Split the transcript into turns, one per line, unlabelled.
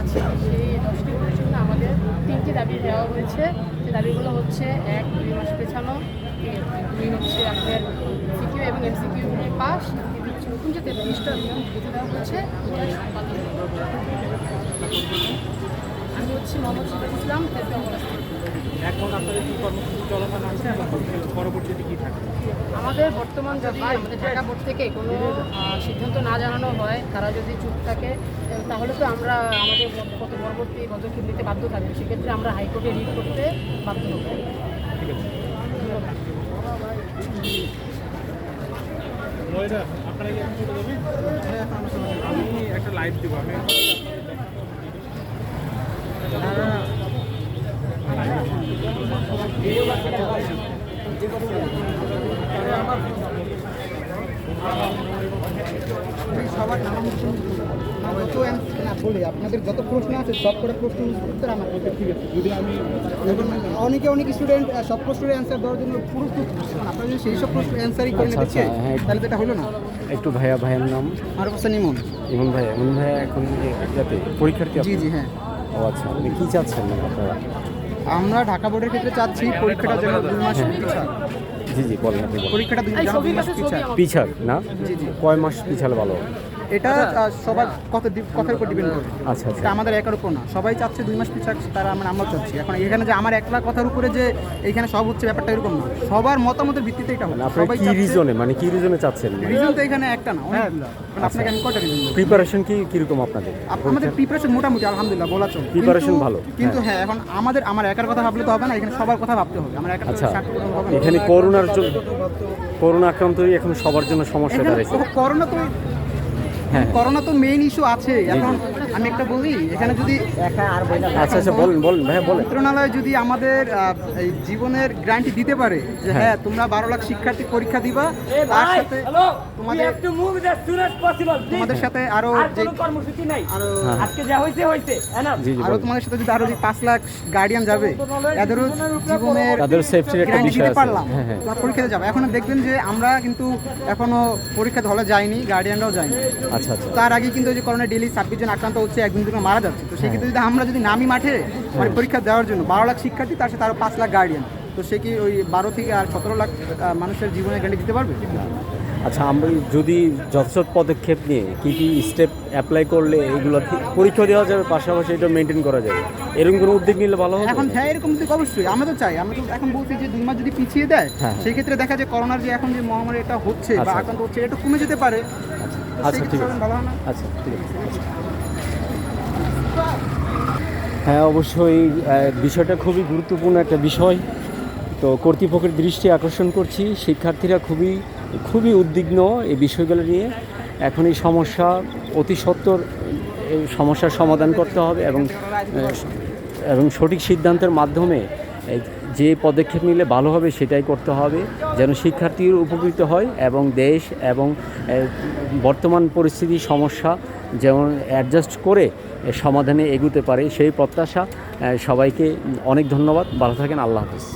আছে। সেই দশটি জন্য আমাদের তিনটি দাবি দেওয়া হয়েছে। যে দাবিগুলো হচ্ছে, এক, দুই মাস পেছানো দুই হচ্ছে আপনার সিকিউ এবং এমসিকিউ পাস নতুন যে নিয়ম দেওয়া হয়েছে আমি হচ্ছে মোহাম্মদ শিবাজ ইসলাম তেজগাঁও।
এখন আপনাদের কি কর্মসূচি চলমান আছে এবং পরবর্তীতে কি থাকবে?
আমাদের বর্তমান যদি আমাদের ঢাকা বোর্ড থেকে কোনো সিদ্ধান্ত না জানানো হয় তারা যদি চুপ থাকে তাহলে তো আমরা আমাদের কত পরবর্তী পদক্ষেপ নিতে বাধ্য থাকবে। সেক্ষেত্রে আমরা হাইকোর্টে রিট করতে বাধ্য হব।
ঠিক আছে। মহিলা আপনারা কি এখন চলে যাবেন? আমি একটা লাইভ দেবো আমি
সবার না বলে আপনাদের যত প্রশ্ন আছে সব করে প্রশ্ন উত্তর আমার কাছে ঠিক আছে যদি আমি অনেকে অনেক স্টুডেন্ট সব প্রশ্নের অ্যান্সার দেওয়ার জন্য এখন আপনারা যদি সেই সব প্রশ্ন অ্যান্সারই করে নিতে
আচ্ছা, হ্যাঁ।
তাহলে তো এটা হলো না।
একটু ভাইয়া ভাইয়ের নাম?
আর হোসেন ইমন
ইমন ভাইয়া ইমন ভাইয়া এখন যাতে পরীক্ষার্থী
জি জি হ্যাঁ।
ও আচ্ছা আপনি কী চাচ্ছেন আপনারা?
আমরা ঢাকা বোর্ডের ক্ষেত্রে চাচ্ছি পরীক্ষাটা যেন দুই মাস পিছাক
জি জি বলেন আপনি
পরীক্ষাটা দুই মাস পিছাক
পিছাক না?
জি জি।
কয় মাস পিছালে ভালো হবে?
এটা সবার কত কথার উপর ডিপেন্ড করে।
আচ্ছা আচ্ছা।
এটা আমাদের একার উপর না। সবাই চাচ্ছে দুই মাস পিছাক তারা আমরা আমরাও চাচ্ছি। এখন এখানে যে আমার একলা কথার উপরে যে এখানে সব হচ্ছে ব্যাপারটা এরকম না। সবার মতামতের ভিত্তিতে এটা
মানে
হবে
আপনারা
সবাই
কি রিজনে মানে কি রিজনে চাচ্ছেন?
রিজন তো এখানে একটা না অনেকগুলো। আপনাকে আমি কয়টা রিজন
প্রিপারেশন কি কীরকম আপনাদের?
আমাদের প্রিপারেশন মোটামুটি আলহামদুলিল্লাহ বলা চলে। কিন্তু-
ভালো,
কিন্তু
হ্যাঁ।
হ্যাঁ এখন আমাদের আমার একার কথা ভাবলে তো হবে না এখানে সবার কথা ভাবতে হবে। আমার একার
আচ্ছা।
হবে
এখানে করোনার জন্য করোনা আক্রান্তই এখন সবার জন্য সমস্যা
এখানে
দাঁড়াইছে
করোনা তো
হ্যাঁ
করোনা তো মেইন ইস্যু আছে এখন আমি একটা বলি এখানে যদি
আচ্ছা আচ্ছা বলেন বলেন
মন্ত্রণালয় যদি আমাদের এই জীবনের গ্যারান্টি দিতে পারে যে
হ্যাঁ।
হ্যাঁ তোমরা বারো লাখ শিক্ষার্থী পরীক্ষা দিবা তার সাথে তোমাদের তোমাদের সাথে আরও যে আরও
হ্যাঁ। জি জি আরও
তোমাদের সাথে যদি আরও যে পাঁচ লাখ গার্ডিয়ান যাবে এদেরও জীবনের
তাদের সেফটির একটা বিষয় আছে।
পারলাম
হ্যাঁ। হ্যাঁ
পরীক্ষাতে যাবে। এখন দেখবেন যে আমরা কিন্তু এখনও পরীক্ষাতে হলে যাইনি গার্ডিয়ানরাও যায়নি
আচ্ছা আচ্ছা।
তার আগে কিন্তু ওই যে করোনা ডেলি ছাব্বিশ জন আক্রান্ত হচ্ছে একদিন দুজন মারা যাচ্ছে। তো সেক্ষেত্রে যদি আমরা যদি নামি মাঠে মানে পরীক্ষা দেওয়ার জন্য বারো লাখ শিক্ষার্থী তার সাথে আরও পাঁচ লাখ গার্ডিয়ান তো সে কি ওই বারো থেকে আর সতেরো লাখ মানুষের জীবনে গ্যারান্টি দিতে পারবে?
আচ্ছা আমরা যদি যথাযথ পদক্ষেপ নিয়ে কী কী স্টেপ অ্যাপ্লাই করলে এগুলো পরীক্ষা দেওয়া যাবে পাশাপাশি এটা মেনটেন করা যাবে? এরকম কোনো উদ্যোগ নিলে ভালো হবে?
এখন হ্যাঁ এরকম তো অবশ্যই। আমরা তো চাই। আমরা তো এখন বলছি যে দুই মাস যদি পিছিয়ে দেয়
হ্যাঁ।
সেই ক্ষেত্রে দেখা যায় করোনার যে এখন যে মহামারী এটা হচ্ছে বা
আচ্ছা।
আক্রান্ত হচ্ছে এটা কমে যেতে পারে।
আচ্ছা ঠিক আছে।
না?
আচ্ছা ঠিক আছে। আচ্ছা। হ্যাঁ অবশ্যই বিষয়টা খুবই গুরুত্বপূর্ণ একটা বিষয়। তো কর্তৃপক্ষের দৃষ্টি আকর্ষণ করছি। শিক্ষার্থীরা খুবই খুবই উদ্বিগ্ন এই বিষয়গুলো নিয়ে। এখন এই সমস্যা অতি সত্বর সমস্যার সমাধান করতে হবে এবং এবং সঠিক সিদ্ধান্তের মাধ্যমে যে পদক্ষেপ নিলে ভালো হবে সেটাই করতে হবে, যেন শিক্ষার্থীর উপকৃত হয় এবং দেশ এবং বর্তমান পরিস্থিতি সমস্যা যেমন অ্যাডজাস্ট করে সমাধানে এগুতে পারে সেই প্রত্যাশা সবাইকে অনেক ধন্যবাদ। ভালো থাকেন, আল্লাহ হাফিজ।